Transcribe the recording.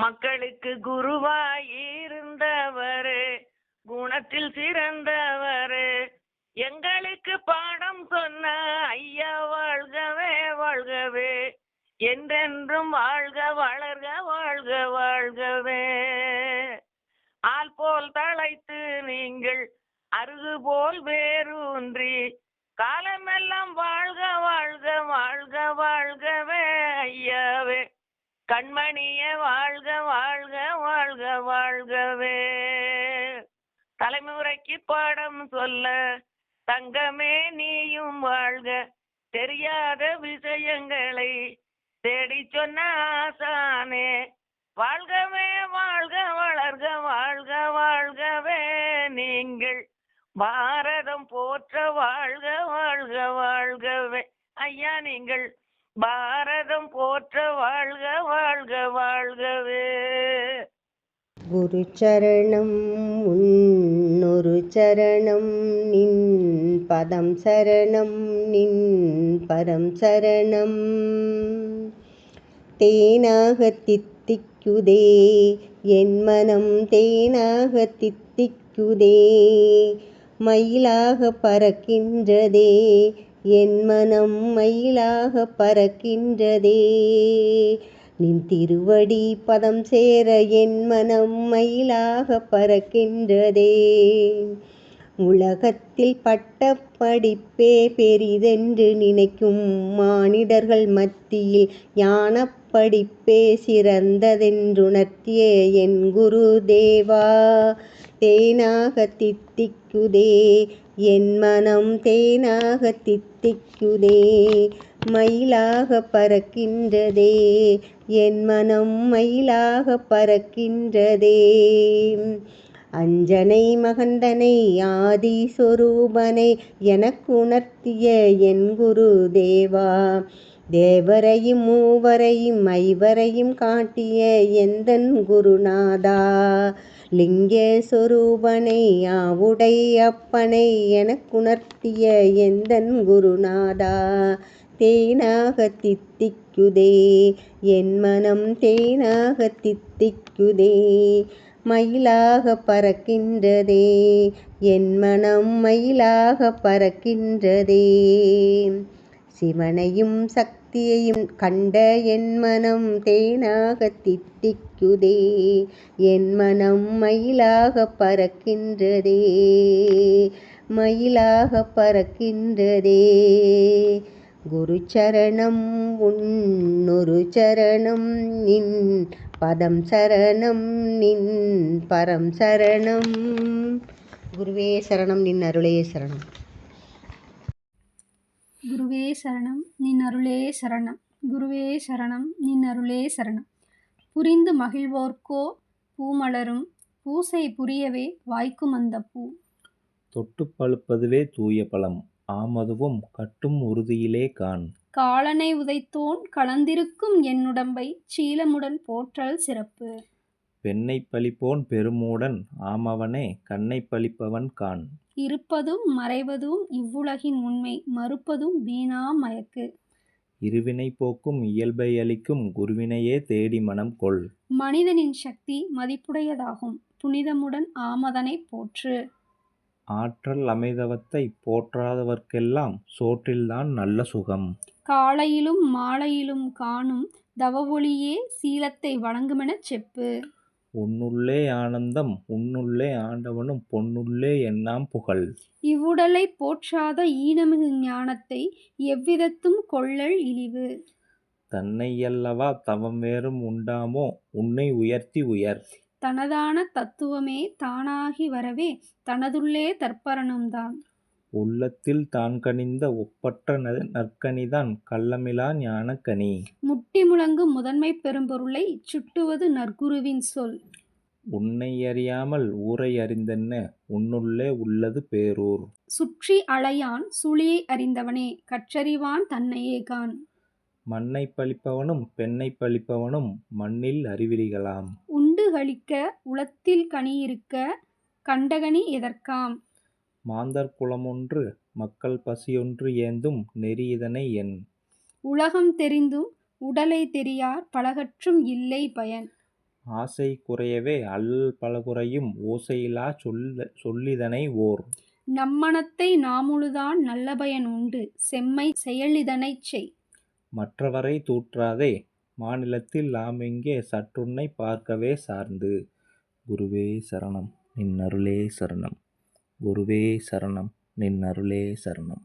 மக்களுக்கு குருவாய் இருந்தவர் குணத்தில் சிறந்தவர். எங்களுக்கு பாடம் சொன்ன ஐயா வாழ்கவே வாழ்கவே. என்றென்றும் வாழ்க வளர்க வாழ்க வாழ்கவே. ஆள் போல் தழைத்து நீங்கள் அருகு போல் வேரூன்றி காலமெல்லாம் வாழ்க வாழ்க வாழ்க வாழ்கவே ஐயாவே. கண்மணிய வாழ்க வாழ்க வாழ்க வாழ்கவே. தலைமுறைக்கு பாடம் சொல்ல தங்கமே நீயும் வாழ்க. தெரியாத விஷயங்களை தேடி சொன்ன ஆசானே. வாழ்கவே வாழ்க வளர்க வாழ்க வாழ்கவே. நீங்கள் பாரதம் போற்ற வாழ்க வாழ்க வாழ்கவே. ஐயா நீங்கள் பாரதம் போற்ற வாழ்க வாழ்க வாழ்கவே. குரு சரணம் உன்னொரு சரணம் நின் பதம் சரணம் நின் பரம் சரணம். தேனாக தித்திக்குதே என் மனம் தேனாக தித்திக்குதே மயிலாக பறக்கின்றதே என் மனம் மயிலாக பறக்கின்றதே. நின் திருவடி பதம் சேர என் மனம் மயிலாக பறக்கின்றதே. உலகத்தில் பட்ட படிப்பே பெரிதென்று நினைக்கும் மானிடர்கள் மத்தியில் ஞான படிப்பே சிறந்ததென்றுணர்த்திய என் குரு தேவா. தேனாக தித்திக்குதே. என் மனம் தேனாக தித்திக்குதே. மயிலாக பறக்கின்றதே. என் மனம் மயிலாக பறக்கின்றதே. அஞ்சனை மகந்தனை ஆதி சொரூபனை எனக்கு உணர்த்திய என் குரு தேவா தேவரையும் மூவரையும் ஐவரையும் காட்டிய எந்தன் குருநாதா? லிங்கேஸ்வரூபனை ஆவுடை அப்பனை எனக்குணர்த்திய எந்தன் குருநாதா? தேனாக தித்திக்குதே என் மனம் தேனாக தித்திக்குதே மயிலாக பறக்கின்றதே என் மனம் மயிலாக பறக்கின்றதே. சிவனையும் சக் சக்தியையும் கண்ட என் மனம் தேனாக தித்திக்குதே. என் மனம் மயிலாக பறக்கின்றதே. மயிலாக பறக்கின்றதே. குரு சரணம் உன்னொரு சரணம் நின் பதம் சரணம் நின் பரம் சரணம். குருவே சரணம் நின் அருளே சரணம். குருவே சரணம் நின் அருளே சரணம். குருவே சரணம் நின் அருளே சரணம். புரிந்து மகிழ்வோர்க்கோ பூமலரும் பூசை புரியவே வாய்க்கும் அந்த பூ. தொட்டுப் பழுப்பதுவே தூய பழம் ஆமதுவும் கட்டும் உறுதியிலே காண். காலனை உதைத்தோன் கலந்திருக்கும் என்னுடம்பை சீலமுடன் போற்றல் சிறப்பு. பெண்ணைப் பழிப்போன் பெருமூடன் ஆமவனே கண்ணைப் பழிப்பவன் காண். இருப்பதும் மறைவதும் இவ்வுலகின் உண்மை மறுப்பதும் வீணா மயக்கு. இருவினை போக்கும் இயல்பை அளிக்கும் குருவினையே தேடி மனம் கொள். மனிதனின் சக்தி மதிப்புடையதாகும் புனிதமுடன் ஆமதனை போற்று. ஆற்றல் அமைதவத்தை போற்றாதவர்க்கெல்லாம் சோற்றில்தான் நல்ல சுகம். காலையிலும் மாலையிலும் காணும் தவவொளியே சீலத்தை வழங்குமெனச் செப்பு. உன்னுள்ளே ஆனந்தம் உன்னுள்ளே ஆண்டவனும் பொன்னுள்ளே எண்ணாம் புகழ். இவ்வுடலை போற்றாத ஈனமிகு ஞானத்தை எவ்விதத்தும் கொள்ளல் இழிவு. தன்னையல்லவா தவம் வேறும் உண்டாமோ உன்னை உயர்த்தி உயர். தனதான தத்துவமே தானாகி வரவே தனதுள்ளே தற்பரணும்தான். உள்ளத்தில் தான் கனிந்த ஒப்பற்ற நற்கனிதான் கள்ளமிலா ஞானக்கனி. முட்டி முழங்கும் முதன்மை பெரும்பொருளை சுட்டுவது நற்குருவின் சொல். உன்னை அறியாமல் ஊரை அறிந்தென்ன உன்னுள்ளே உள்ளது பேரூர். சுற்றி அலையான் சுழியை அறிந்தவனே கற்றறிவான் தன்னையே கான். மண்ணை பழிப்பவனும் பெண்ணை பழிப்பவனும் மண்ணில் அறிவிலிகளாம். உண்டு களிக்க உளத்தில் கனி இருக்க கண்டகனி எதற்காம்? மாந்தர் குலமொன்று மக்கள் பசியொன்று ஏந்தும் நெறி இதனை என். உலகம் தெரிந்தும் உடலை தெரியார் பலகற்றும் இல்லை பயன். ஆசை குறையவே அல்லல் பலகுறையும் ஓசையிலாச் சொல்ல சொல்லிதனை ஓர். நம்மனத்தை நாமுழுதான் நல்ல பயன் உண்டு. செம்மை செயலிதனைச் செய். மற்றவரை தூற்றாதே மாநிலத்தில் ஆமெங்கே சற்றுன்னை பார்க்கவே சார்ந்து. குருவே சரணம் நின் அருளே சரணம். குருவே சரணம். நின் அருளே சரணம்.